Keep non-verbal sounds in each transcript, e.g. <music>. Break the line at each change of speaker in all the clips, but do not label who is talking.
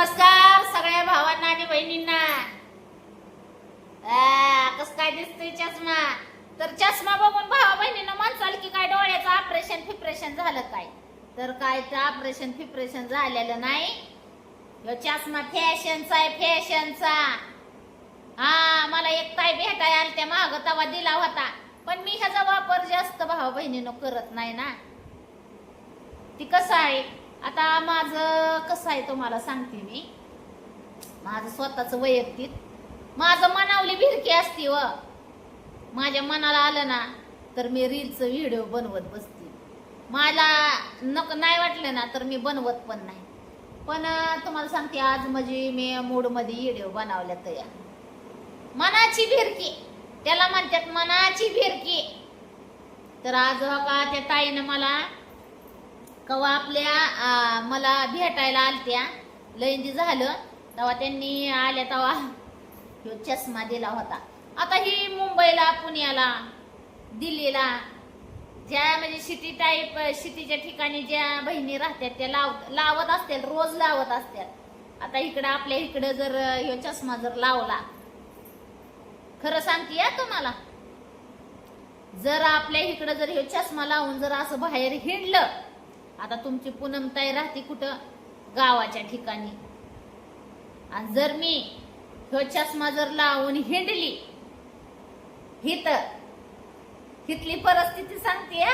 नमस्कार सगळ्या भावांना आणि बहिणींना. कस काय दिसतोय चष्मा? तर चष्मा बघून भावा बहिणीनं म्हणसाल की काय डोळ्याचं ऑपरेशन फिप्रेशन झालं काय? तर काय ऑपरेशन फिप्रेशन झालेलं नाही. ह्यो चष्मा फॅशनचा आहे फॅशनचा. हा मला एक ताई भेटाय आल त्या माग तवा दिला होता. पण मी ह्याचा वापर जास्त भावा बहिणीनं करत नाही ना. ती कसं आहे? आता माझं कसं आहे तुम्हाला सांगते मी. माझं स्वतःच वैयक्तिक. माझं मनावली भिरकी असती व. माझ्या मनाला आलं ना तर मी रीलचं व्हिडिओ बनवत बसते. मला नको नाही वाटलं ना तर मी बनवत पण नाही. पण तुम्हाला सांगते आज म्हणजे मी मूडमध्ये व्हिडिओ बनवल्या तयार मनाची भिरकी. त्याला म्हणतात मनाची भिरकी. तर आज हो का त्या ताईनं मला कवा आपल्या मला भेटायला आलत्या. लयंदी झालं तेव्हा त्यांनी आल्या तेव्हा ह्यो चष्मा दिला होता. आता ही मुंबईला पुण्याला दिल्लीला ज्या म्हणजे शिटी टाईप शिटीच्या ठिकाणी ज्या बहिणी राहतात त्या लाव लावत असतील रोज लावत असतात आता इकडं आपल्या इकडं जर ह्यो चष्मा जर लावला खरं सांगते या तुम्हाला जर आपल्या इकडं जर ह्यो चष्मा लावून जर असं बाहेर हिंडलं आता तुमची पूनमताई राहते कुठं? गावाच्या ठिकाणी. आणि जर मी ह्यो चष्मा जर लावून हिंडली हित हितली परिस्थिती सांगते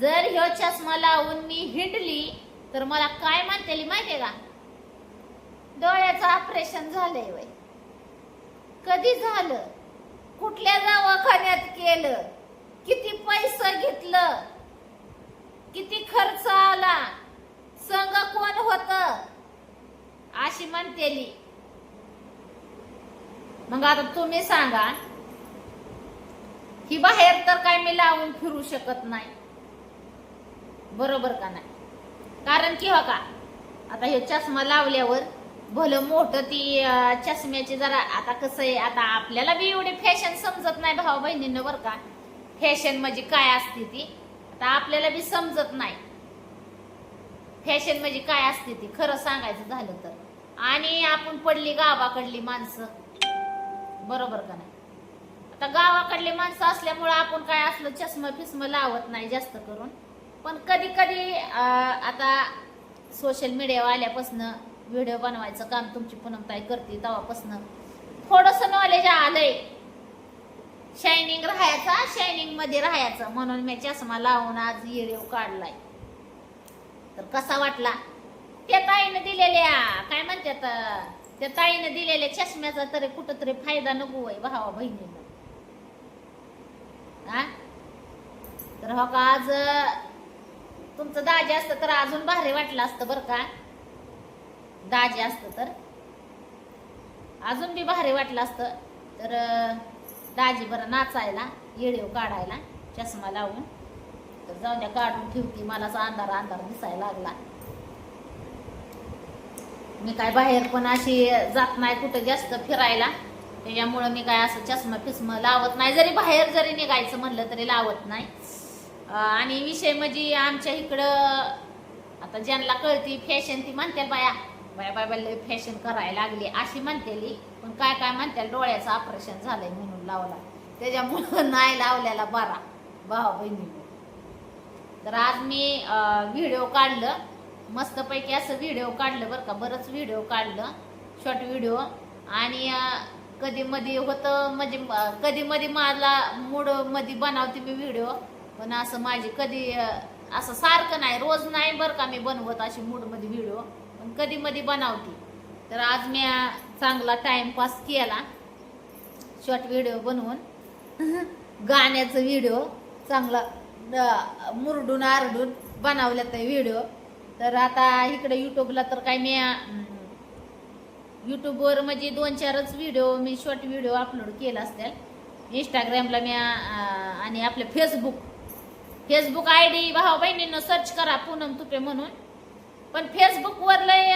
जर ह्यो चष्मा लावून मी हिंडली तर मला काय म्हणतेली माहितीये का? डोळ्याचं ऑपरेशन झालंय वय. कधी झालं? कुठल्या दवाखान्यात केलं? किती पैसे घेतलं? किती खर्च आला? संग कोण होत? अशी म्हणतेली. मग आता तुम्ही सांगा ही बाहेर तर काय मी लावून फिरू शकत नाही. बरोबर का नाही? कारण की हो का आता हे चष्मा लावल्यावर भलं मोठं ती चष्म्याची जरा आता कसं आहे आता आपल्याला बी एवढी फॅशन समजत नाही भाऊ बहिणींना बरं का. फॅशन म्हणजे काय असते ती? आता आपल्याला बी समजत नाही. फॅशन म्हणजे काय असते ती? खरं सांगायचं झालं तर. आणि आपण पडली गावाकडली माणसं. बरोबर का नाही? आता गावाकडली माणसं असल्यामुळं आपण काय असलं चष्मा फिस्म लावत नाही जास्त करून. पण कधी कधी आता सोशल मीडिया आल्यापासनं व्हिडिओ बनवायचं काम तुमची पूनमताई करते तेव्हापासनं. थोडस नॉलेज आलंय. शायनिंग राहायचा शायनिंगमध्ये राहायचं. म्हणून मी चष्मा लावून आज व्हिडिओ काढलाय. तर कसा वाटला? त्या ताईनं दिलेल्या काय म्हणतात त्या ताईनं दिलेल्या चष्म्याचा तरी कुठं तरी फायदा नको आहे भावा बहिणीनं तर हो का आज तुमचं दाजे असतं तर अजून भारी वाटलं असतं बरं का? दाजे असतं तर? अजून बी भारी वाटलं असतं. तर दाजी बरं नाचायला येडीव काढायला चष्मा लावून. तर जाऊन द्या काढून ठेवती. मला असा अंधार अंधार दिसायला लागला. मी काय बाहेर पण अशी जात नाही कुठं जास्त फिरायला. त्याच्यामुळं मी काय असं चष्मा फिस्म लावत नाही. जरी बाहेर जरी निघायचं म्हणलं तरी लावत नाही. आणि विषय म्हणजे आमच्या इकडं आता ज्यांना कळती फॅशन ती म्हणते बाया बाया बाय बाय फॅशन करायला लागली. अशी म्हणतेली पण काय काय म्हणते डोळ्याचं ऑपरेशन झालंय म्हणून. लावला. त्याच्यामुळं <laughs> नाही लावल्याला बरा. भावा बहिणी. तर आज मी व्हिडिओ काढलं. मस्तपैकी असं व्हिडिओ काढलं बरं का. बरंच व्हिडिओ काढलं. शॉर्ट व्हिडिओ आणि कधी मध्ये होतं म्हणजे कधी मध्ये मला मूडमध्ये बनवते मी व्हिडिओ पण असं माझी कधी असं सारखं नाही. रोज नाही बरं का मी बनवत अशी मूडमध्ये व्हिडिओ पण कधी मध्ये बनवते. तर आज मी चांगला टाइमपास केला. शॉर्ट व्हिडिओ बनवून <laughs> गाण्याचं व्हिडिओ चांगला मुरडून आरडून बनवल्यात तर व्हिडिओ तर आता इकडे युट्यूबला तर काय मी युट्यूबवर म्हणजे दोन चारच व्हिडिओ मी शॉर्ट व्हिडिओ अपलोड केला असतील. इंस्टाग्रामला मी आणि आपलं फेसबुक फेसबुक आय डी भावा बहिणींना सर्च करा पूनम तुपे म्हणून. पण फेसबुकवर लय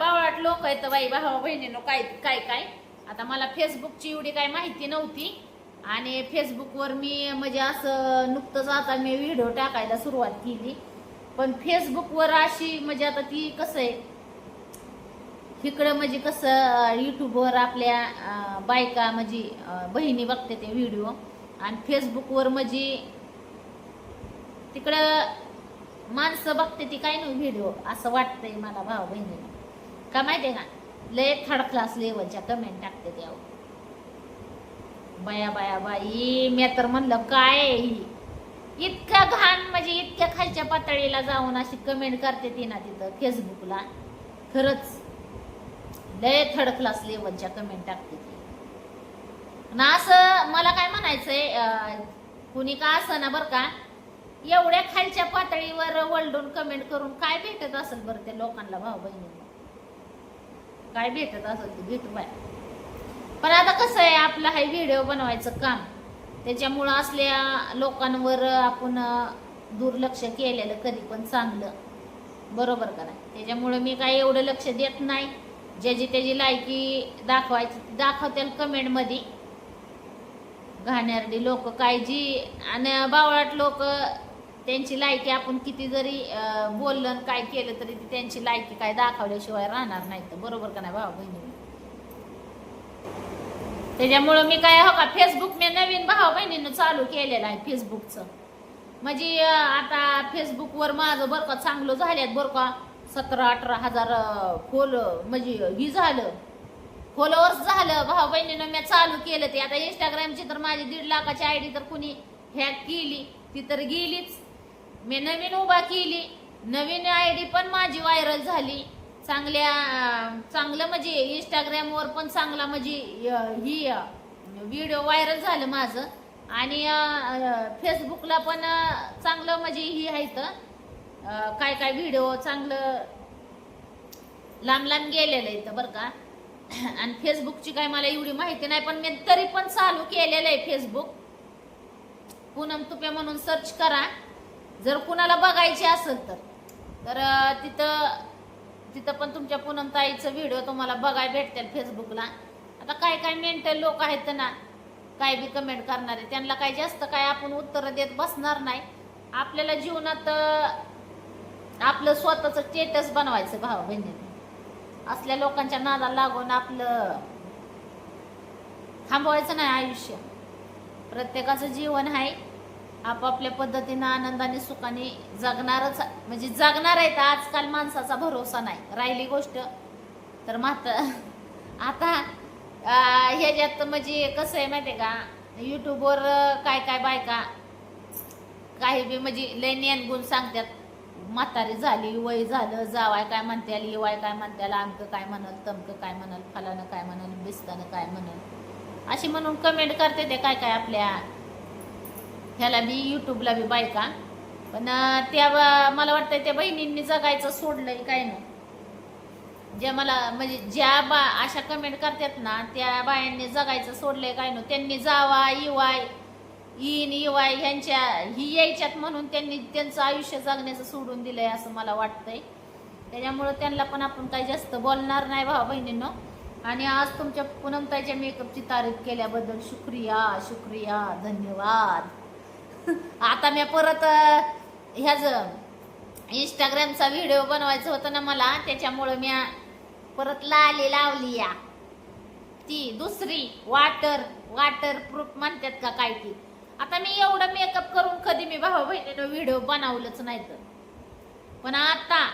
बावळाट लोक आहेत बाई भावा बहिणीनं काय काय काय. आता मला फेसबुकची एवढी काय माहिती नव्हती. आणि फेसबुकवर मी म्हणजे असं नुकतंच आता मी व्हिडिओ टाकायला सुरुवात केली. पण फेसबुकवर अशी म्हणजे आता ती कसं आहे तिकडं म्हणजे कसं यूट्यूबवर आपल्या बायका म्हणजे बहिणी बघते ते व्हिडिओ आणि फेसबुकवर म्हणजे तिकडं माणसं बघते ती काय नाही व्हिडिओ असं वाटतंय मला भाऊ बहिणीला का माहिती आहे का? लय थर्ड क्लास लेवलच्या कमेंट टाकते त्यावर बाया बाया बाई मी तर म्हणलं काय आहे घाण म्हणजे इतक्या खालच्या पातळीला जाऊन अशी कमेंट करते ती ना तिथं फेसबुकला खरंच लय थर्ड क्लास लेवलच्या कमेंट टाकते ती. आणि असं मला काय म्हणायचंय अं, कुणी का असं ना बरं का एवढ्या खालच्या पातळीवर वलडून कमेंट करून काय भेटत असेल बरं त्या लोकांना भाऊ बहिणींना काय भेटत असेल ते भेटू बाय. पण आता कसं आहे आपलं हा व्हिडिओ बनवायचं काम. त्याच्यामुळं असल्या लोकांवर आपण दुर्लक्ष केलेलं कधी पण चांगलं. बरोबर का नाही? त्याच्यामुळं मी काही एवढं लक्ष देत नाही. ज्याची त्याची लायकी दाखवायची ती दाखवते कमेंटमध्ये. घाणेरडी लोक काय जी आणि बावळाट लोक त्यांची लायकी आपण किती जरी बोललं काय केलं तरी ती त्यांची लायकी काय दाखवल्याशिवाय राहणार नाही तर बरोबर का नाही भाऊ बहिणी? त्याच्यामुळं मी काय हो का फेसबुक मी नवीन भाऊ बहिणीनं चालू केलेलं आहे फेसबुकचं म्हणजे आता फेसबुकवर माझं बरं का चांगलं झाल्यात बरं का सतरा अठरा हजार खोल म्हणजे ही झालं. फॉलोअर्स झालं. भाऊ बहिणीनं मी चालू केलं ते. आता इंस्टाग्रामची तर माझी दीड लाखाची आय डी तर कुणी हॅक केली ती तर गेलीच. मी नवीन उभा केली. नवीन आय डी पण माझी व्हायरल झाली. चांगल्या चांगलं म्हणजे इंस्टाग्रामवर पण चांगला म्हणजे ही व्हिडिओ व्हायरल झालं माझं. आणि फेसबुकला पण चांगलं म्हणजे ही आहे काय काय व्हिडिओ चांगलं लांब लांब गेलेलं आहे इथं बरं का. आणि फेसबुकची काय मला एवढी माहिती नाही पण मी तरी पण चालू केलेलं आहे फेसबुक पूनम तुपे म्हणून सर्च करा. जर कुणाला बघायची असेल तर. तर तिथं तिथं पण तुमच्या पूनमताईचं व्हिडिओ तुम्हाला बघायला भेटतील फेसबुकला आता काय काय मेंटल लोक आहेत ना काय बी कमेंट करणारे त्यांना काय जास्त काय आपण उत्तरं देत बसणार नाही. आपल्याला जीवनात आपलं स्वतःचं स्टेटस बनवायचं भाव बहिणी असल्या लोकांच्या नादाला लागून आपलं थांबवायचं नाही आयुष्य. प्रत्येकाचं जीवन आहे आपापल्या पद्धतीनं आनंदाने सुखाने जगणारच म्हणजे जगणार आहेत आजकाल माणसाचा भरोसा नाही. राहिली गोष्ट. तर मात्र आता ह्याच्यात म्हणजे कसं आहे माहितीये का? यूट्यूबवर काय काय बायका काही बी म्हणजे लय ज्ञान गुण सांगतात. म्हातारी झाली वय झालं जावाय काय म्हणत्याल येवाय काय म्हणत्याल अंक काय म्हणल तमक काय म्हणल फलानं काय म्हणल बिस्तानं काय म्हणल. अशी म्हणून कमेंट करते ते काय काय आपल्या ह्याला बी युट्यूबला बी बायका. पण त्या मला वाटतं त्या बहिणींनी जगायचं सोडलंय काय ना ज्या मला म्हणजे ज्या बा अशा कमेंट करतात ना त्या बायांनी जगायचं सोडलंय काय ना त्यांनी जावा इवाय इन इवाय ह्यांच्या ही यायच्यात म्हणून त्यांनी त्यांचं आयुष्य जगण्याचं सोडून दिलंय असं मला वाटतंय. त्याच्यामुळं त्यांना पण आपण काही जास्त बोलणार नाही भावा बहिणींनो. आणि आज तुमच्या पूनमताईच्या मेकअपची तारीफ केल्याबद्दल शुक्रिया शुक्रिया धन्यवाद. आता मी परत ह्याच इंस्टाग्रामचा व्हिडिओ बनवायचा होता ना मला त्याच्यामुळं मी परत लाली लावली या. ती दुसरी वॉटर वॉटर प्रूफ म्हणतात का काय ती. आता मी एवढं मेकअप करून कधी मी भाऊ बहिणीनं व्हिडिओ बनवलंच नाही तर. पण आता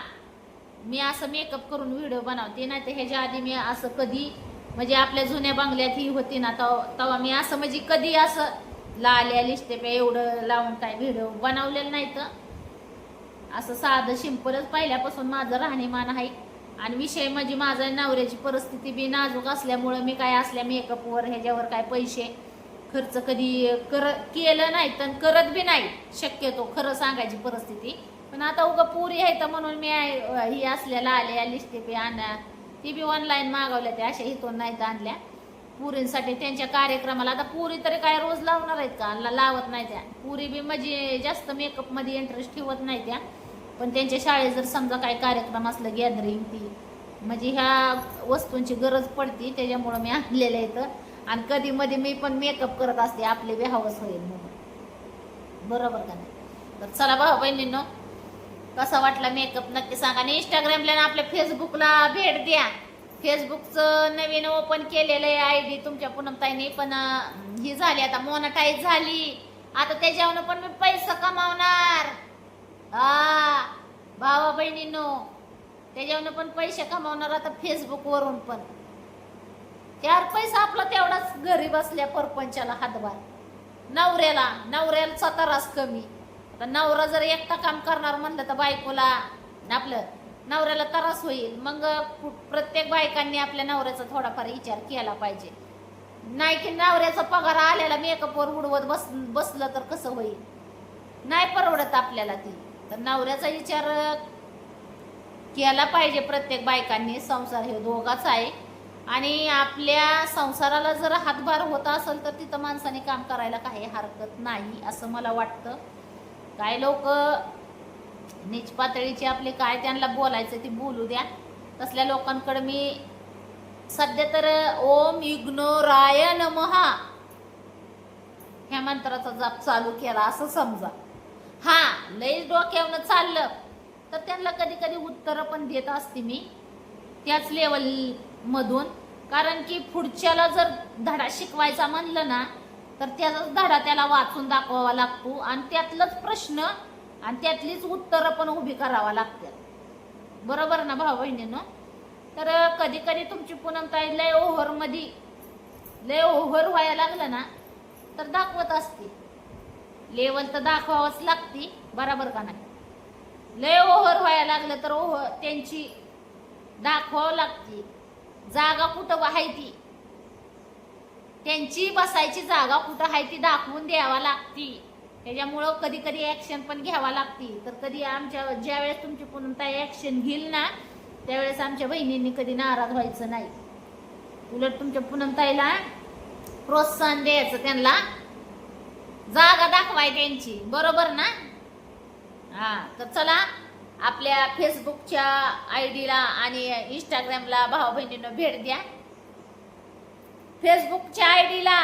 मी असं मेकअप करून व्हिडिओ बनवते नाही तर ह्याच्या आधी मी असं कधी म्हणजे आपल्या जुन्या बंगल्यात ही होती ना तेव्हा मी असं म्हणजे कधी असं लाल्या लिस्टेपे एवढं लावून काय व्हिडिओ बनवलेलं नाही तर. असं साधं सिंपलच पहिल्यापासून माझं राहणीमान आहे. आणि विषय म्हणजे माझा नवऱ्याची परिस्थिती बी नाजूक असल्यामुळं मी काय असल्या मेकअपवर ह्याच्यावर काय पैसे खर्च कधी कर केलं नाही तर करत बी नाही. शक्यतो खरं सांगायची परिस्थिती. पण आता उगा पुरी आहे तर म्हणून मी ही असल्याला आल्या लिस्टे आणा ती बी ऑनलाईन मागवल्या त्या अशा इथून नाही तर आणल्या. पुरींसाठी त्यांच्या कार्यक्रमाला. आता पुरी तरी काय रोज लावणार आहेत का? ला- लावत नाही त्या. पुरी बी म्हणजे जास्त मेकअपमध्ये इंटरेस्ट ठेवत नाही त्या. पण त्यांच्या शाळेत जर समजा काही कार्यक्रम असलं गॅदरिंग ती म्हणजे ह्या वस्तूंची गरज पडती त्याच्यामुळं मी आणलेलं इथं. आणि कधी मध्ये मी पण मेकअप करत असते आपले बी हवस होईल म्हणून. बरोबर का नाही? तर चला भाऊ बहिणींनो कसा वाटला मेकअप नक्की सांगा. आणि इंस्टाग्रामला आणि आपल्या फेसबुकला भेट द्या. फेसबुकचं नवीन ओपन केलेलं आहे आय डी तुमच्या पूनमताईने पण ही झाली आता मोनटाईज झाली. आता त्याच्यावरनं पण मी पैसा कमावणार. हा भावा बहिणीनो त्याच्यावरनं पण पैसे कमावणार आता फेसबुकवरून पण. चार पैसा आपला तेवढाच घरी बसल्या परपंचाला हातभार. नवऱ्याला नवऱ्याला त्रास कमी. आता नवरा जर एकटा काम करणार म्हणलं तर बायकोला आपलं नवऱ्याला त्रास होईल. मग प्रत्येक बायकांनी आपल्या नवऱ्याचा थोडाफार विचार केला पाहिजे. नाही की नवऱ्याचा पगार आलेला मेकअपवर उडवत बस बसलं तर कसं होईल? नाही परवडत आपल्याला ती. तर नवऱ्याचा विचार केला पाहिजे प्रत्येक बायकांनी. संसार हे दोघाच आहे. आणि आपल्या संसाराला जर हातभार होत असेल तर तिथं माणसाने काम करायला काही हरकत नाही असं मला वाटतं. काय लोक नीच पातळीचे आपले काय त्यांना बोलायचं ते बोलू द्या. तसल्या लोकांकडे मी सध्या तर ओम इग्नोराय नमहा ह्या मंत्राचा जप चालू केला असं समजा. हा लईच डोक्यावनं चाललं. तर त्यांना कधी कधी उत्तरं पण देत असते मी त्याच लेवल मधून कारण की पुढच्याला जर धडा शिकवायचा म्हणलं ना तर त्याचाच धडा त्याला वाचून दाखवावा लागतो. आणि त्यातलंच प्रश्न आणि त्यातलीच उत्तरं पण उभी करावा लागतात बरोबर ना भाऊ बहिणीनं? तर कधी कधी तुमची पूनमताई लय ओव्हरमध्ये लय ओव्हर व्हायला लागलं ना तर दाखवत असते. लेवल तर दाखवावंच लागते बराबर का नाही? लय ओव्हर व्हायला लागलं तर ओव्हर त्यांची दाखवावं लागते. जागा कुठं आहे ती? त्यांची बसायची जागा कुठं आहे ती दाखवून द्यावा लागती. त्याच्यामुळं कधी कधी ॲक्शन पण घ्यावा लागती तर कधी आमच्या ज्या वेळेस तुमची कोणताही ॲक्शन घेईल ना त्यावेळेस आमच्या बहिणींनी कधी नाराज व्हायचं नाही. उलट तुमच्या पुनमताईला प्रोत्साहन द्यायचं त्यांना. जागा दाखवाय त्यांची. बरोबर ना? हा तर चला आपल्या फेसबुकच्या आय डीला आणि इंस्टाग्रामला भाऊ बहिणीनं भेट द्या. फेसबुकच्या आय डीला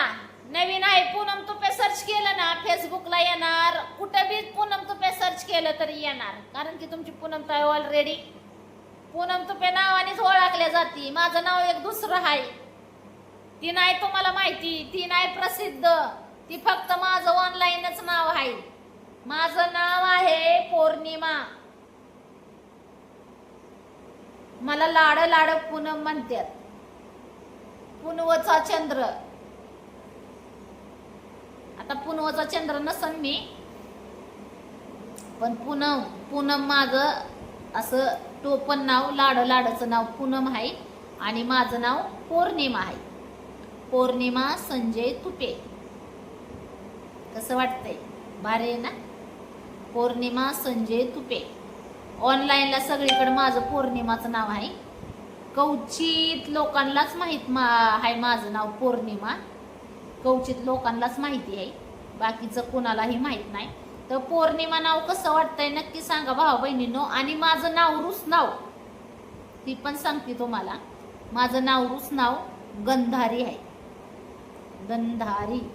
नवीन आहे पूनम तुपे सर्च केलं ना फेसबुकला येणार. कुठं बी पूनम तुपे सर्च केलं तरी येणार. कारण की तुमची पूनम ताई ऑलरेडी पूनम तुपे नावानेच ओळखल्या जाते. माझं नाव एक दुसरं आहे. ती नाही तुम्हाला माहिती. ती नाही प्रसिद्ध. ती फक्त माझं ऑनलाईनच नाव आहे. माझं नाव आहे पौर्णिमा. मला लाड लाड पूनम म्हणतात. पुनवचा चंद्र. आता पुनवचा चंद्र नसन मी. पण पूनम पूनम माझं असं टोपण नाव लाड लाडचं नाव पूनम आहे. आणि माझं नाव पौर्णिमा आहे. पौर्णिमा संजय तुपे. कसं वाटतंय? भारी आहे ना? पौर्णिमा संजय तुपे. ऑनलाईनला सगळीकडे माझं पौर्णिमाचं नाव आहे. कौचित लोकांनाच माहीत मा आहे माझं नाव पौर्णिमा. कवचित लोकांनाच माहिती आहे. बाकीचं कोणालाही माहीत नाही. तर पौर्णिमा नाव कसं वाटतंय नक्की सांगा भाऊ बहिणींनो. आणि माझं नाव रुस नाव ती पण सांगते तुम्हाला. माझं नाव रुस नाव गंधारी आहे. गंधारी.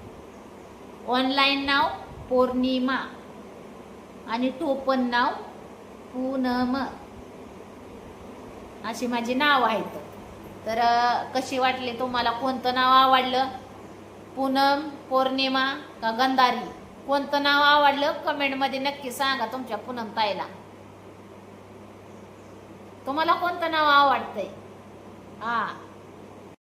ऑनलाईन नाव पौर्णिमा. आणि टोपण नाव पूनम. अशी माझी नाव आहेत. तर कशी वाटली तुम्हाला? कोणतं नाव आवडलं? पूनम पौर्णिमा का गंधारी कोणतं नाव आवडलं? कमेंटमध्ये नक्की सांगा तुमच्या पूनम ताईला. तुम्हाला कोणतं नाव आवडतंय? हा.